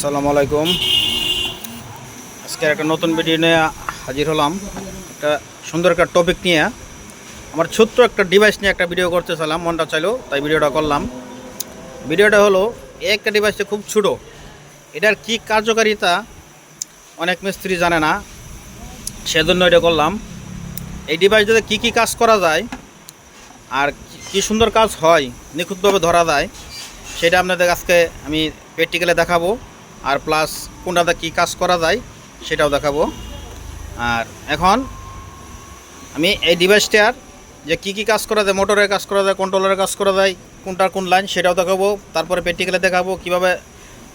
আসসালামু আলাইকুম। আজকে একটা নতুন ভিডিও নিয়ে হাজির হলাম। একটা সুন্দর একটা টপিক নিয়ে। আমার ছোট্ট একটা ডিভাইস নিয়ে একটা ভিডিও করতে চাইলাম, মনটা চাইলো, তাই ভিডিওটা করলাম। ভিডিওটা হলো একটা ডিভাইসটা খুব ছোটো। এটার কি কার্যকারিতা অনেক মিস্ত্রি জানে না, সেজন্য এটা করলাম। এই ডিভাইসটাতে কী কী কাজ করা যায়, আর কি সুন্দর কাজ হয়, নিখুঁতভাবে ধরা যায়, সেটা আপনাদের আজকে আমি প্র্যাকটিক্যালে দেখাবো। আর প্লাস কোনটাতে কী কাজ করা যায় সেটাও দেখাবো। আর এখন আমি এই ডিভাইসটার যে কী কী কাজ করা যায় মোটরের কাজ করা যায় কন্ট্রোলারের কাজ করা যায়, কোনটার কোন লাইন সেটাও দেখাবো। তারপরে প্র্যাকটিক্যালে দেখাবো কীভাবে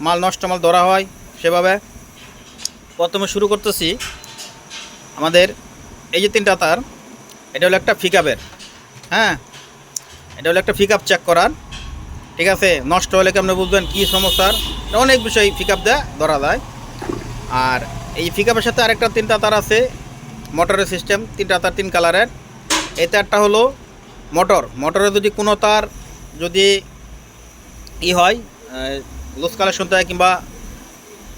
মাল নষ্ট মাল ধরা হয় সেভাবে। প্রথমে শুরু করতেছি আমাদের এই যে তিনটা তার, এটা হলো একটা ফিকাপের হ্যাঁ? এটা হলো একটা পিক চেক করার। ঠিক আছে? নষ্ট হলে কেমন বুঝবেন? কী সমস্যার? অনেক বিষয় পিক আপ দেয়, ধরা যায়। আর এই পিক সাথে আরেকটা তিনটা তার আছে মোটরের সিস্টেম তিনটা তার, তিন কালারের এই তারটা হলো মোটর মোটরে যদি কোনো তার যদি ই হয় লুজ কালেকশন দেয় কিংবা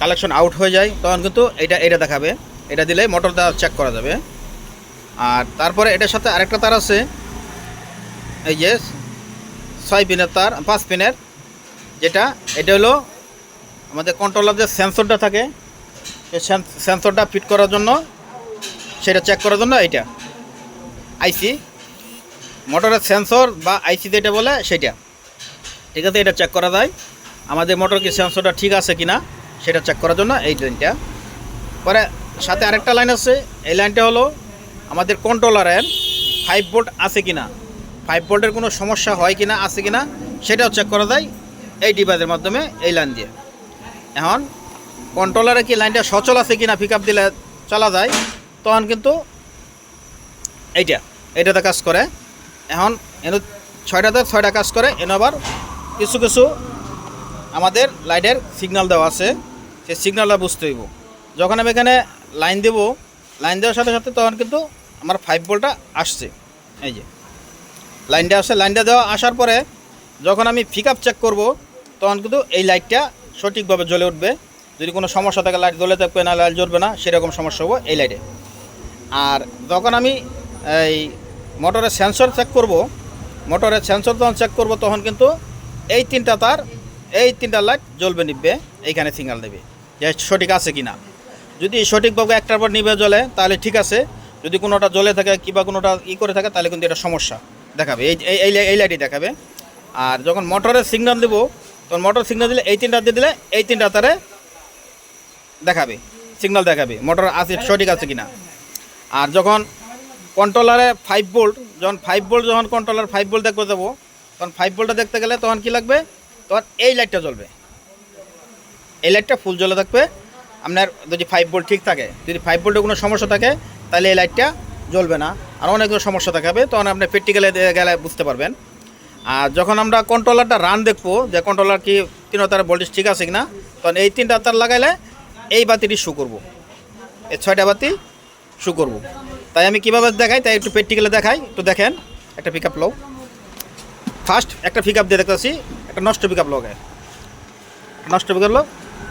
কালেকশন আউট হয়ে যায়, তখন কিন্তু এটা এটা দেখাবে। এটা দিলে মোটরটা চেক করা যাবে। আর তারপরে এটার সাথে আরেকটা তার আছে, এই যে ছয় পিনের তার, পাঁচ পিনের, যেটা, এটা হলো আমাদের কন্ট্রোলার যে সেন্সরটা থাকে, সেই সেন্সরটা ফিট করার জন্য, সেটা চেক করার জন্য এইটা। আইসি মোটরের সেন্সর বা আইসি যেটা বলে সেটা। ঠিক আছে, এটা চেক করা যায়। আমাদের মোটর কি সেন্সরটা ঠিক আছে কি না সেটা চেক করার জন্য এই লাইনটা পরে সাথে আরেকটা লাইন আছে, এই লাইনটা হলো আমাদের কন্ট্রোলারের ফাইভ ভোল্ট আছে কি না ফাইভ ভোল্টের কোনো সমস্যা হয় কি না আছে কি না সেটাও চেক করা যায় এই ডিভাইসের মাধ্যমে এই লাইন দিয়ে। এখন কন্ট্রোলারে কি লাইনটা সচল আছে কি না পিক আপ দিলে চলা যায়, তখন কিন্তু এইটা, এইটাতে কাজ করে। এখন এনে ছয়টাতে ছয়টা কাজ করে, এনে আবার কিছু কিছু আমাদের লাইটের সিগনাল দেওয়া আছে, সেই সিগনালটা বুঝতে হইব। যখন আমি এখানে লাইন দেব লাইন দেওয়ার সাথে সাথে তখন কিন্তু আমার ফাইভ ভোল্টটা আসছে। এই যে লাইনটা আসে লাইনটা দেওয়া আসার পরে যখন আমি পিক আপ চেক করব, তখন কিন্তু এই লাইটটা সঠিকভাবে জ্বলে উঠবে। যদি কোনো সমস্যা থাকে, লাইট জ্বলে থাকবে না লাইট জ্বলবে না, সেরকম সমস্যা হব এই লাইটে আর যখন আমি এই মোটরের সেন্সর চেক করব, মোটরের সেন্সর যখন চেক করব, তখন কিন্তু এই তিনটা তার, এই তিনটা লাইট জ্বলবে, নিবে, এইখানে সিগনাল দেবে যে সঠিক আছে কি না যদি সঠিকভাবে একটার পর নিবে জ্বলে, তাহলে ঠিক আছে। যদি কোনোটা জ্বলে থাকে কিংবা কোনোটা ই করে থাকে, তাহলে কিন্তু এটা সমস্যা দেখাবে। এই, এই- লাইটই দেখাবে। আর যখন মোটরের সিগন্যাল দেবো তখন মোটর সিগনাল দিলে এই তিনটা দিয়ে দিলে এই তিনটা তারে দেখাবে সিগনাল দেখাবে মোটর আছে, সঠিক আছে কিনা। আর যখন কন্ট্রোলারে ফাইভ ভোল্ট যখন ফাইভ ভোল্ট যখন কন্ট্রোলার ফাইভ ভোল্ট দেখতে যাব তখন ফাইভ ভোল্টটা দেখতে গেলে তখন কি লাগবে? তখন এই লাইটটা জ্বলবে। এই লাইটটা ফুল জ্বলে থাকবে। আপনার যদি ফাইভ ভোল্ট ঠিক থাকে, যদি ফাইভ ভোল্টের কোনো সমস্যা থাকে, তাহলে এই লাইটটা জ্বলবে না। আর অনেকগুলো সমস্যা দেখাবে, তখন আপনি প্র্যাকটিক্যালে গেলে বুঝতে পারবেন। আর যখন আমরা কন্ট্রোলারটা রান দেখব যে কন্ট্রোলার কি তিন তার ভোল্টেজ ঠিক আছে কিনা, তখন এই তিনটা তার লাগাইলে এই বাতিটি শু করব। এই ছয়টা বাতি শু করব। তাই আমি কীভাবে দেখাই? তাই একটু প্র্যাকটিক্যালে দেখাই। একটু দেখেন, একটা পিক আপ লো ফার্স্ট একটা পিক আপ দিয়ে দেখতেছি, একটা নষ্ট পিক আপ লোকে নষ্ট পিক আপ লো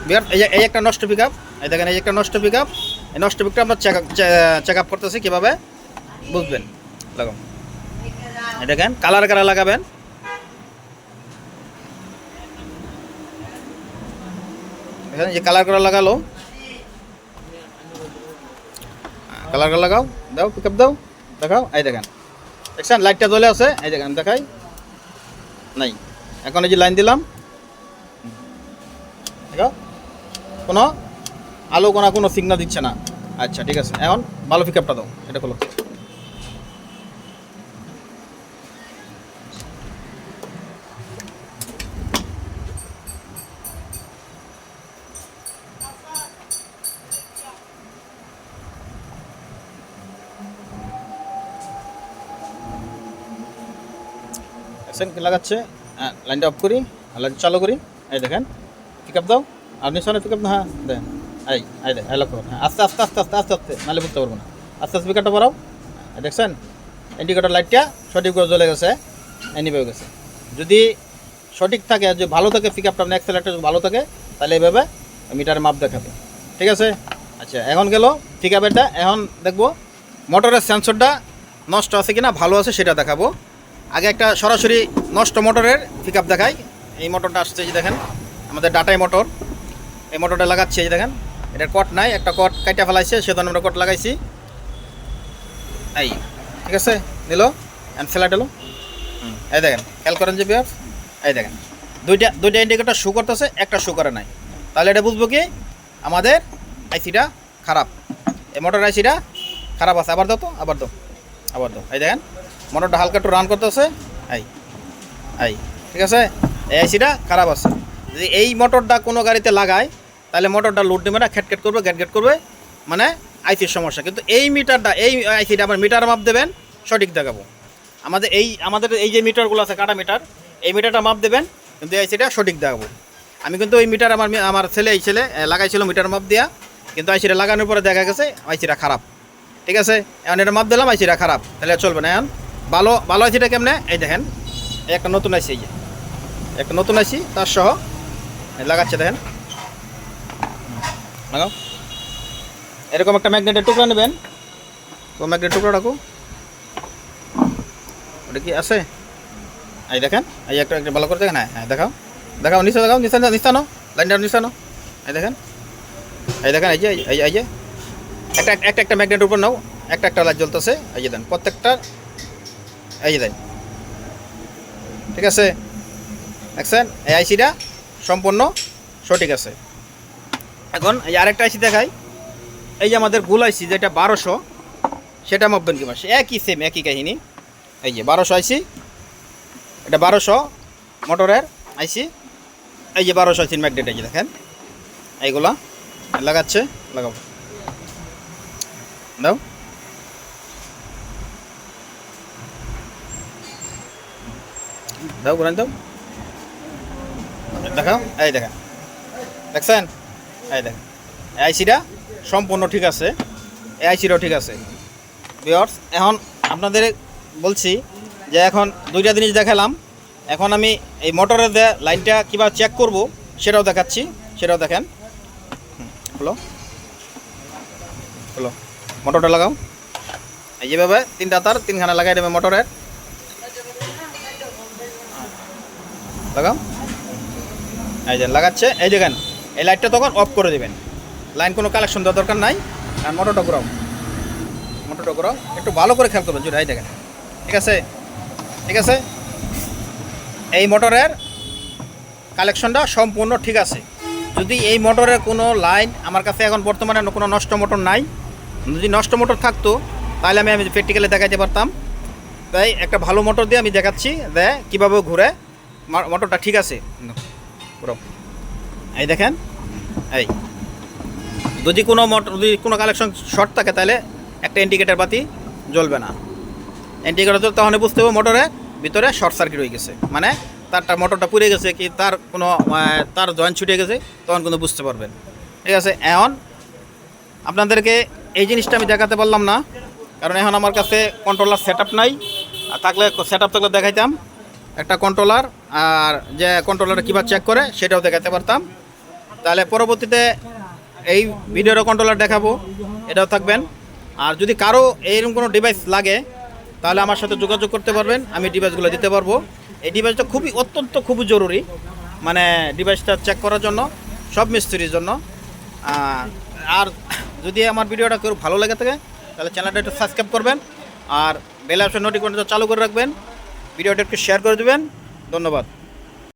বিরাট, এই একটা নষ্ট পিক আপ এই দেখেন, এই একটা নষ্ট পিক আপ এই নষ্ট পিকটা আমরা চেক চেক আপ করতেছি কীভাবে? বুঝবেন। লাগাম দেখেন কালার কালার লাগাবেন। দেখেন যে কালার কালার লাগালো। কালার কালার লাগাও, দাও পিক দাও, দেখাও, এই দেখেন। দেখছেন? লাইটটা জ্বলে আছে, এই দেখেন, দেখাই। নাই। এখন এই যে লাইন দিলাম। দেখো কোনো আলো কোনা কোনো সিগনাল দিচ্ছে না। আচ্ছা ঠিক আছে। এখন ভালো পিক দাও, এটা খোলো। দেখছেন লাগাচ্ছে। হ্যাঁ লাইনটা অফ করি লাইন চালু করি। এই দেখেন পিক আপ দাও। আপনি শোনে পিক আপ হ্যাঁ দেখেন এই এই দেখ, এই লক্ষ্য হ্যাঁ আস্তে আস্তে আস্তে আস্তে আস্তে আস্তে নাহলে বুঝতে পারব না। আস্তে আস্তে পিকারটা বাড়াও। এই দেখছেন? ইন্ডিকেটর লাইটটা সঠিক করে জ্বলে গেছে এনিভে গেছে। যদি সঠিক থাকে যে ভালো থাকে পিক আপটা অ্যাক্সেলেটার ভালো থাকে, তাহলে এইভাবে মিটারের মাপ দেখাবে। ঠিক আছে? আচ্ছা এখন গেল ঠিক আছে এটা এখন দেখব মোটরের সেন্সরটা নষ্ট আছে কিনা, ভালো আছে সেটা দেখাবো। আগে একটা সরাসরি নষ্ট মোটরের পিক আপ দেখাই। এই মোটরটা আসছে এই দেখেন আমাদের ডাটাই মোটর। এই মোটরটা লাগাচ্ছি এই দেখেন এটার কট নাই একটা কট কাইটা ফেলাইছে সেজন্য আমরা কট লাগাইছি। এই ঠিক আছে? নিল অ্যান্ড এলো হুম, এই দেখেন খেয়াল করেন যে বিয়ার এই দেখেন। দুইটা দুইটা ইন্ডিকেটর শু করতেছে একটা শু করে নাই। তাহলে এটা বুঝব কি? আমাদের আইসিটা খারাপ। এই মোটর আইসিটা খারাপ আছে আবার দাও তো আবার দাও আবার দাও। এই দেখেন মোটরটা হালকা একটু রান করতেছে। এই এই ঠিক আছে? এই আইসিটা খারাপ আছে। যদি এই মোটরটা কোনো গাড়িতে লাগায়, তাহলে মোটরটা লোড নেবে না খেটখেট করবে গ্যাট করবে মানে আইসির সমস্যা। কিন্তু এই মিটারটা এই আইসিটা আবার মিটার মাপ দেবেন, সঠিক দেখাবো। আমাদের এই আমাদের এই যে মিটারগুলো আছে, কাটা মিটার এই মিটারটা মাপ দেবেন, কিন্তু এই আইসিটা সঠিক দেখাবো। আমি কিন্তু ওই মিটার আমার আমার ছেলে এই ছেলে লাগাইছিল মিটার মাপ দেওয়া কিন্তু আইসিটা লাগানোর পরে দেখা গেছে, আইসিটা খারাপ। ঠিক আছে? এখন এটা মাপ দিলাম, আইসিটা খারাপ। তাহলে চলবে না, এখন। ভালো ভালো আইসিটা কেমনে? এই দেখেন একটা নতুন আইসি এই যে। একটা নতুন আইসি তার সহ। লাগাচ্ছে, দেখেন। লাগাও। এরকম একটা ম্যাগনেটের টুকরা নেবেন। তো ম্যাগনেট টুকরা রাখো ওটা কি আছে? এই দেখেন, এই একটা একটা ভালো করে দেখেন হ্যাঁ হ্যাঁ দেখাও। দেখাও, নিচে দেখাও নিচে নিস্তানো লাইনটা নিস্তানো এই দেখেন। এই দেখেন, এই যে এই যে একটা একটা একটা ম্যাগনেটের উপর নাও। একটা একটা লাইট জ্বলতেছে। এই যে দেন প্রত্যেকটা এই যে ঠিক আছে? দেখছেন? এই আইসিটা সম্পূর্ণ সঠিক আছে। এখন এই আরেকটা আইসি দেখাই। এই যে আমাদের গুল আইসি যেটা বারোশো, সেটা মাপবেন কি মাসে একই সেম একই কাহিনী। এই যে বারোশো আইসি এটা বারোশো মোটরের আইসি এই যে বারোশো আইসির ম্যাগনেট এই যে দেখেন। এইগুলা। লাগাচ্ছে, লাগাবো। দাও। দাও দাও। দেখাও, এই দেখেন। দেখছেন? এই এই আইসিটা সম্পূর্ণ ঠিক আছে। এই আইসিটাও ঠিক আছে। বিয়র্স এখন আপনাদের বলছি যে এখন দুইটা জিনিস দেখালাম। এখন আমি এই মোটরের যে লাইনটা কীভাবে চেক করব, সেটাও দেখাচ্ছি। সেটাও দেখেন। হলো। হলো। মোটরটা লাগাও। এই যেভাবে তিনটা তার, তিনখানা লাগাই দেবে মোটরের। লাগাও এই যে লাগাচ্ছে, এই দেখেন এই লাইটটা তখন অফ করে দেবেন। লাইন কোনো কালেকশন দেওয়ার দরকার নাই। আর মোটরটা ঘুরাও। মোটরটা ঘুরাও। একটু ভালো করে খেয়াল করবেন, জুড়ে, এই দেখেন। ঠিক আছে? ঠিক আছে? এই মোটরের কালেকশনটা সম্পূর্ণ ঠিক আছে। যদি এই মোটরের কোনো লাইন আমার কাছে এখন বর্তমানে কোনো নষ্ট মোটর নাই, যদি নষ্ট মোটর থাকতো, তাহলে আমি আমি প্র্যাকটিক্যালি দেখাতে পারতাম। তাই একটা ভালো মোটর দিয়ে আমি দেখাচ্ছি দে কীভাবে ঘুরে মোটরটা ঠিক আছে? পুরো। এই দেখেন, এই। যদি কোনো মোটর যদি কোনো কালেকশন শর্ট থাকে, তাহলে একটা ইন্ডিকেটার বাতি জ্বলবে না। ইন্ডিকেটার তো তখন বুঝতে হবে মোটরে ভিতরে শর্ট সার্কিট হয়ে গেছে। মানে তারটা মোটরটা পুড়ে গেছে কি তার কোনো তার জয়েন্ট ছুটে গেছে, তখন কিন্তু বুঝতে পারবেন। ঠিক আছে, এখন আপনাদেরকে এই জিনিসটা আমি দেখাতে পারলাম না, কারণ এখন আমার কাছে কন্ট্রোলার সেট নাই। থাকলে সেট থাকলে দেখাইতাম। একটা কন্ট্রোলার আর যে কন্ট্রোলার কীভাবে চেক করে সেটাও দেখাতে পারতাম। তাহলে পরবর্তীতে এই ভিডিওর কন্ট্রোলার দেখাবো, এটাও থাকবেন। আর যদি কারও এইরকম কোনো ডিভাইস লাগে, তাহলে আমার সাথে যোগাযোগ করতে পারবেন, আমি ডিভাইসগুলো দিতে পারব। এই ডিভাইসটা খুবই অত্যন্ত খুবই জরুরি মানে ডিভাইসটা চেক করার জন্য, সব মিস্ত্রির জন্য। আর যদি আমার ভিডিওটা কেউ ভালো লেগে থাকে, তাহলে চ্যানেলটা একটু সাবস্ক্রাইব করবেন, আর বেল অপশন নোটিফিকেশন চালু করে রাখবেন। ভিডিওটা একটু শেয়ার করে দেবেন। ধন্যবাদ।